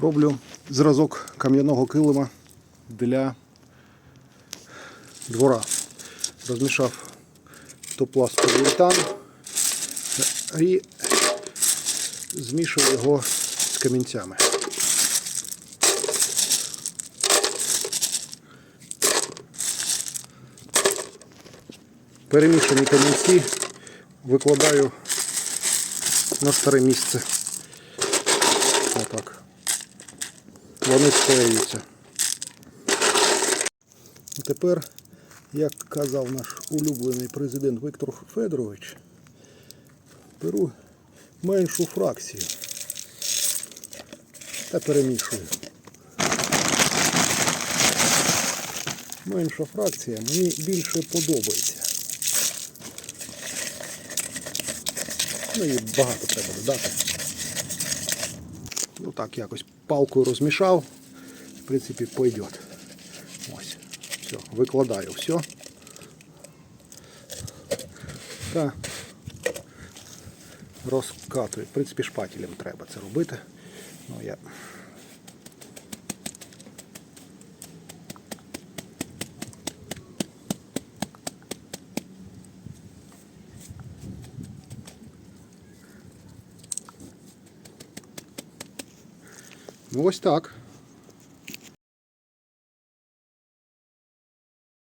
Роблю зразок кам'яного килима для двора. Розмішав топласт поліетан і змішую його з камінцями. Перемішані камінці викладаю на старе місце. Отак. Вони склеюються. Тепер, як казав наш улюблений президент Віктор Федорович, беру меншу фракцію та перемішую. Менша фракція мені більше подобається. Ну і багато треба додати. Ну так, якось палкою розмішав. В принципі, пойдет. Ось. Все, викладаю все. Та розкатую. В принципі, шпателем треба це робити. Ну, я... Ну ось так.